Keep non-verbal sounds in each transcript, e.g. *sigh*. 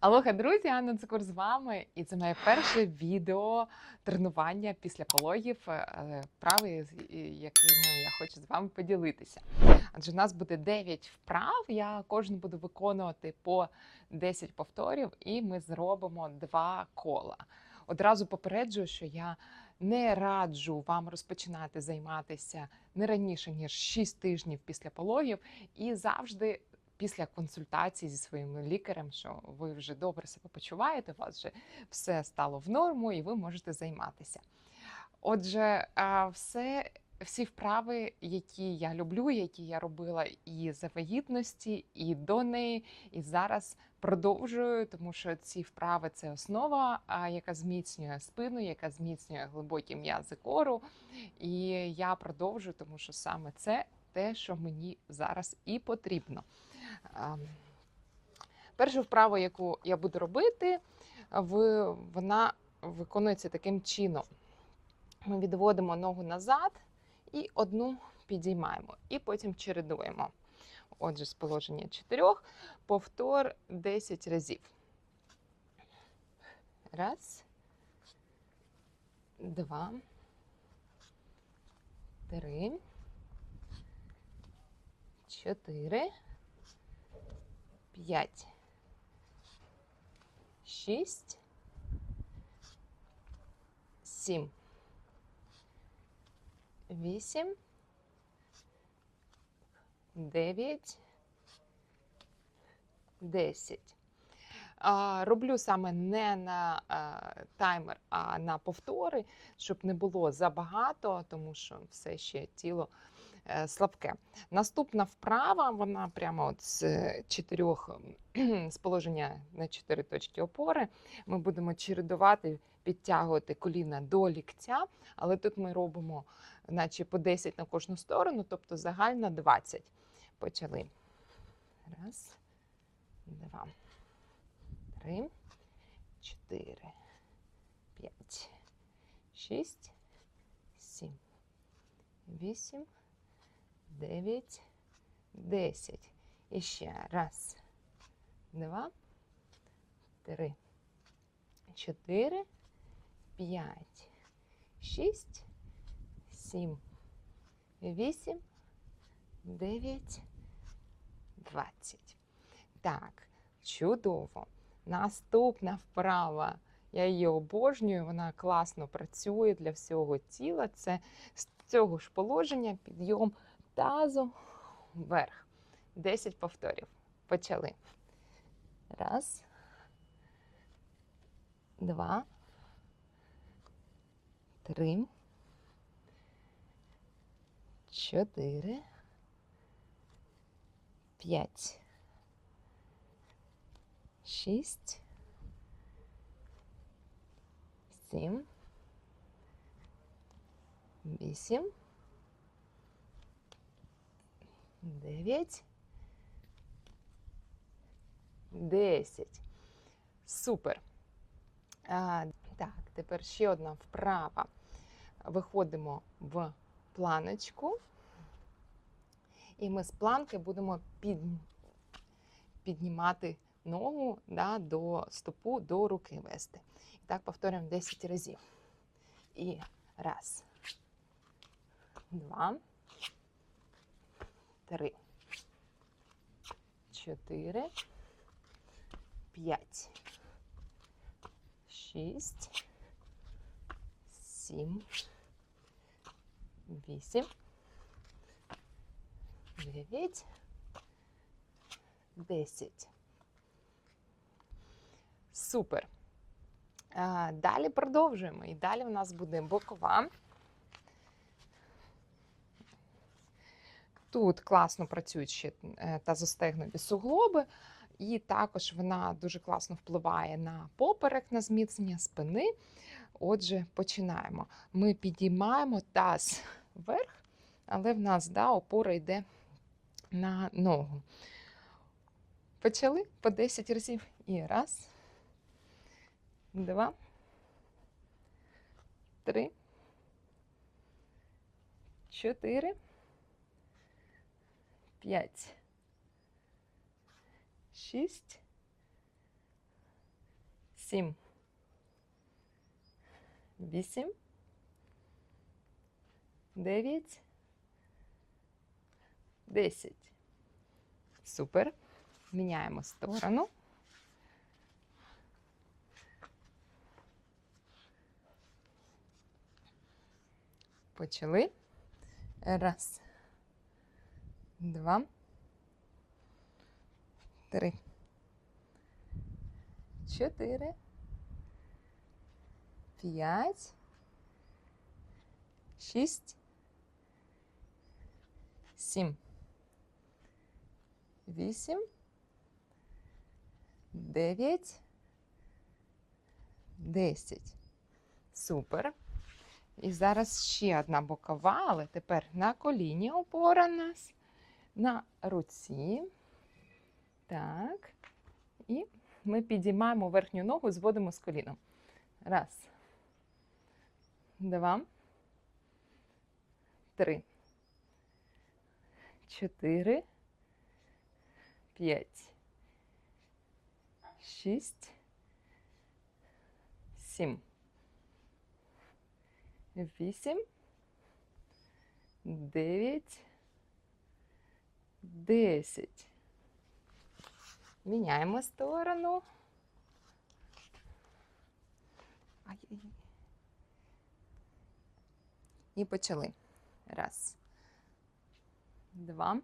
Алоха, друзі, Анна Цукур з вами, і це моє перше відео тренування після пологів, е, вправи, якими я хочу з вами поділитися. Адже у нас буде 9 вправ. Я кожен буду виконувати по 10 повторів, і ми зробимо два кола. Одразу попереджую, що я не раджу вам розпочинати займатися не раніше ніж 6 тижнів після пологів, і завжди після консультації зі своїм лікарем, що ви вже добре себе почуваєте, у вас вже все стало в норму, і ви можете займатися. Отже, все, всі вправи, які я люблю, які я робила і за вагітності, і до неї, і зараз продовжую, тому що ці вправи це основа, яка зміцнює спину, яка зміцнює глибокі м'язи кору. І я продовжую, тому що саме це те, що мені зараз і потрібно. Ем, Першу вправу, яку я буду робити, вона виконується таким чином. Ми відводимо ногу назад і одну підіймаємо, і потім чередуємо. Отже, з положення чотирьох, повтор 10 разів. Раз, два, три, чотири. п'ять, шість, сім, вісім, дев'ять, десять. А, Роблю саме не на е, таймер, а на повтори, щоб не було забагато, тому що все ще тіло слабке. Наступна вправа, вона прямо от з е, чотирьох з положення на чотири точки опори. Ми будемо чередувати, підтягувати коліна до ліктя, але тут ми робимо наче по 10 на кожну сторону, тобто загально 20. Почали. Раз, два, три, чотири, п'ять, шість, сім, вісім. 9, 10. І ще раз, два, три, чотири, п'ять, шість, сім, вісім, дев'ять, двадцять. Так, чудово. Наступна вправа. Я її обожнюю, вона класно працює для всього тіла. Це з цього ж положення підйом тазу вверх. 10 повторів. Почали. Раз. Два. Три. Чотири. П'ять. Шість. Сім. Вісім. Дев'ять. Десять. Супер. А, так, тепер ще одна вправа. Виходимо в планочку. І ми з планки будемо під, піднімати ногу да, до стопу, до руки вести. І так повторюємо 10 разів. І раз, два три, чотири, п'ять, шість, сім, вісім, дев'ять, десять. Супер. Далі продовжуємо. І далі в нас буде бокова. Тут класно працюють ще е, тазостегнові суглоби, і також вона дуже класно впливає на поперек, на зміцнення спини. Отже, починаємо. Ми підіймаємо таз вверх, але в нас да, опора йде на ногу. Почали по 10 разів. І раз, два, три, чотири. П'ять, шість, сім, вісім, дев'ять, десять. Супер. Міняємо сторону. Почали. Раз. Два. Три. Чотири. П'ять. Шість. Сім. Вісім. Дев'ять. Десять. Супер. І зараз ще одна бокова, але тепер на коліні опора нас, на руці. Так. І ми підіймаємо верхню ногу, зводимо з коліном. Раз. Два. Три. Чотири. П'ять. Шість. Сім. Вісім. Дев'ять. Десять. Міняємо сторону. І почали. Раз. Два.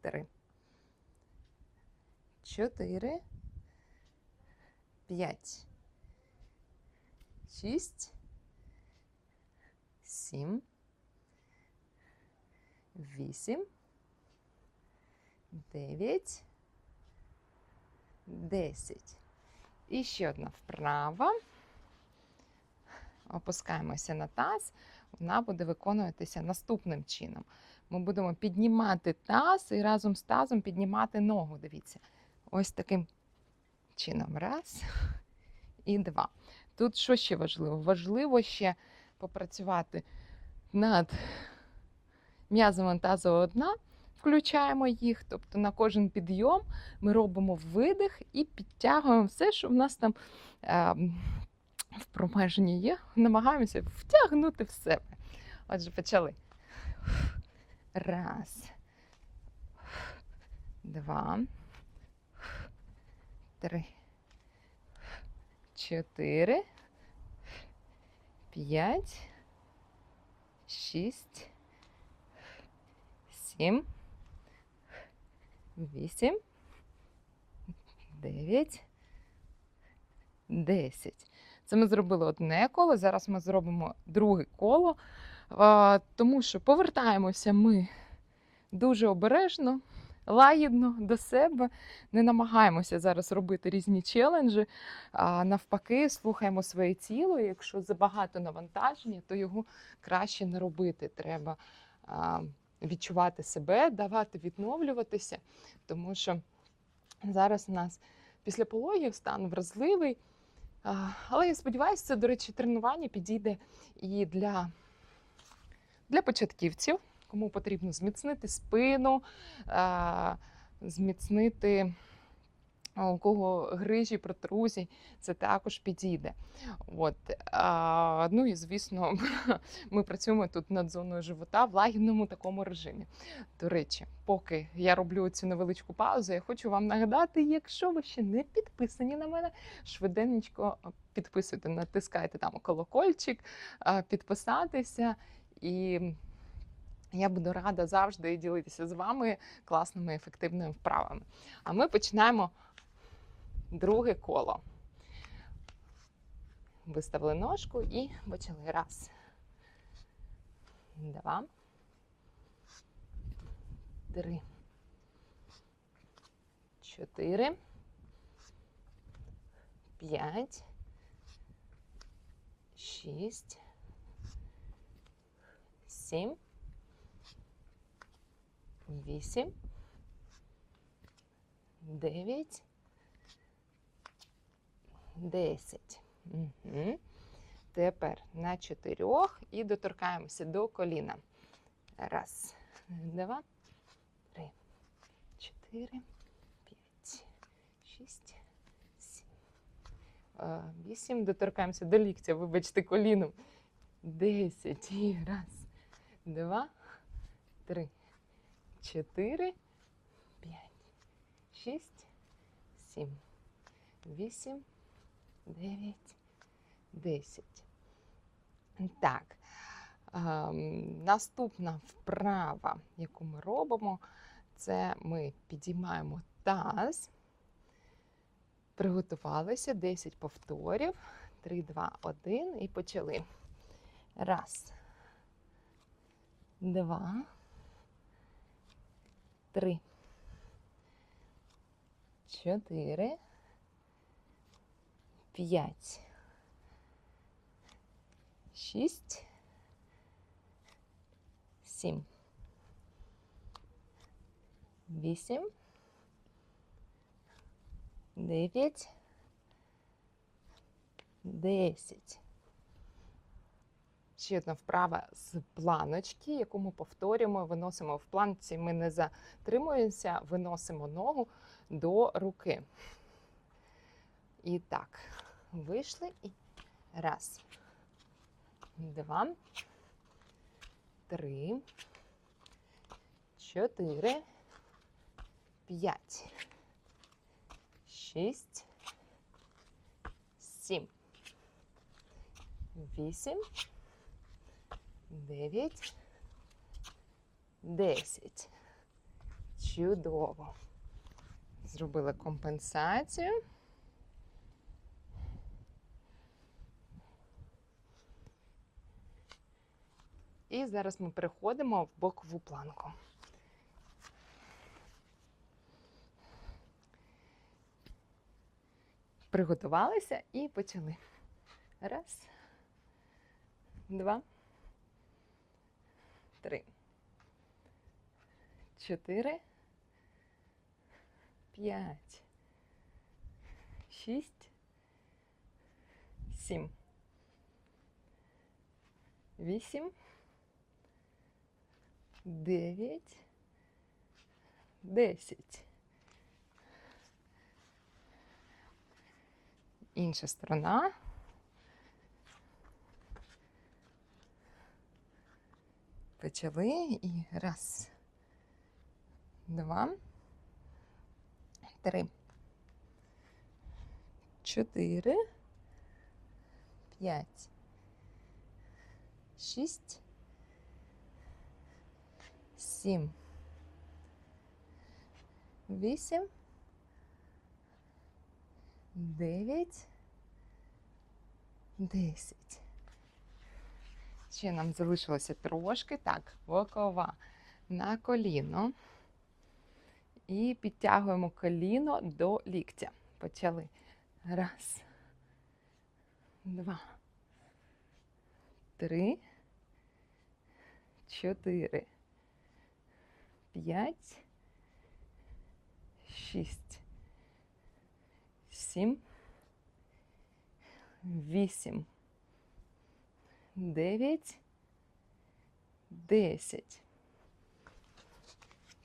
Три. Чотири. П'ять. Шість. Сім. Вісім. Дев'ять. Десять. І ще одна вправа. Опускаємося на таз. Вона буде виконуватися наступним чином. Ми будемо піднімати таз і разом з тазом піднімати ногу. Дивіться. Ось таким чином. Раз і два. Тут що ще важливо? Важливо ще попрацювати над м'язами тазового дна, включаємо їх, тобто на кожен підйом ми робимо видих і підтягуємо все, що в нас там е, в промеженні є, намагаємося втягнути в себе. Отже, почали. Раз. Два. Три. Чотири. П'ять. Шість. Сім. Вісім. Дев'ять. Десять. Це ми зробили одне коло. Зараз ми зробимо друге коло, тому що повертаємося ми дуже обережно, лагідно до себе. Не намагаємося зараз робити різні челенджі. А навпаки, слухаємо своє тіло. Якщо забагато навантаження, то його краще не робити. Треба відчувати себе, давати відновлюватися, тому що зараз у нас після пологів стан вразливий. Але я сподіваюся, це, до речі, тренування підійде і для, для початківців, кому потрібно зміцнити спину, зміцнити у кого грижі, протрузії, це також підійде. От, а, ну і звісно, *laughs* ми працюємо тут над зоною живота в лагідному такому режимі. До речі, поки я роблю цю невеличку паузу, я хочу вам нагадати, якщо ви ще не підписані на мене, швиденько підписуйте, натискайте там колокольчик, підписатися і. Я буду рада завжди ділитися з вами класними ефективними вправами. А ми починаємо друге коло. Виставили ножку і почали. Раз. Два. Три. Чотири. П'ять. Шість. Сім. Вісім. Дев'ять. Десять. Угу. Тепер на чотирьох і доторкаємося до коліна. Раз, два, три, чотири, п'ять, шість, сім, Е, Вісім. Доторкаємося до ліктя, вибачте, коліном. Десять. І раз, два, три, чотири, п'ять, шість, сім, вісім, дев'ять, десять. Так. Ем, Наступна вправа, яку ми робимо, це ми підіймаємо таз, приготувалися 10 повторів. 3, 2, 1 і почали. Раз, два, три, чотири, п'ять, шість, сім, вісім, дев'ять, десять. Ще одна вправа з планочки, яку ми повторюємо, виносимо в планці. Ми не затримуємося, виносимо ногу до руки. І так, вийшли і раз, два, три, чотири, п'ять, шість, сім, вісім, дев'ять, десять. Чудово. Зробили компенсацію. І зараз ми переходимо в бокову планку. Приготувалися і почали. Раз, два, три, чотири, п'ять, шість, сім, вісім, дев'ять, десять. Інша сторона. Почали і раз, два, три, чотири, п'ять, шість, сім, вісім, дев'ять, десять. Ще нам залишилося трошки. Так, бокова на коліно. І підтягуємо коліно до ліктя. Почали. Раз. Два. Три. Чотири. П'ять. Шість. Сім. Вісім. Дев'ять. Десять.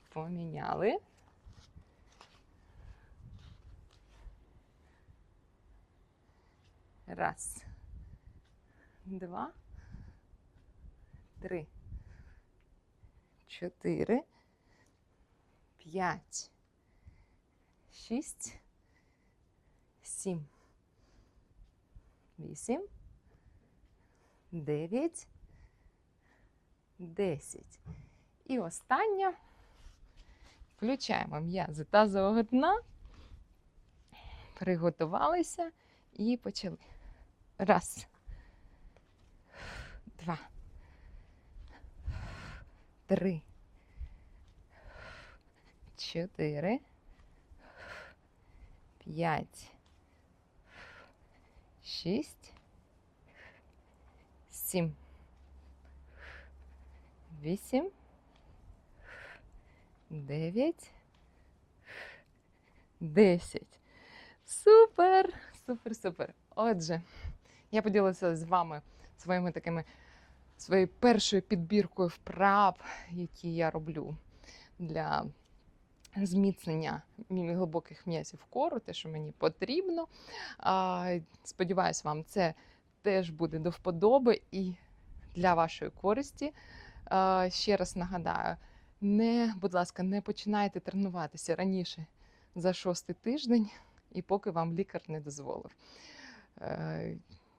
Поміняли. Раз. Два. Три. Чотири. П'ять. Шість. Сім. Вісім. Дев'ять. Десять. І остання. Включаємо м'язи тазового дна. Приготувалися і почали. Раз. Два. Три. Чотири. П'ять. Шість. Сім. Вісім. Дев'ять. Десять. Супер! Супер, супер. Отже, я поділилася з вами своїми такими своєю першою підбіркою вправ, які я роблю для зміцнення глибоких м'язів кору, те, що мені потрібно. Сподіваюсь, вам це теж буде до вподоби і для вашої користі. Ще раз нагадаю, не, будь ласка, не починайте тренуватися раніше за шостий тиждень, і поки вам лікар не дозволив. Е,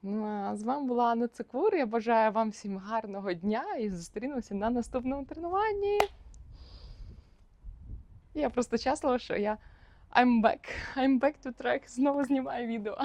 Ну, а з вами була Анна Цикур. Я бажаю вам всім гарного дня і зустрінемося на наступному тренуванні. Я просто щаслива, що я I'm back. I'm back to track. Знову знімаю відео.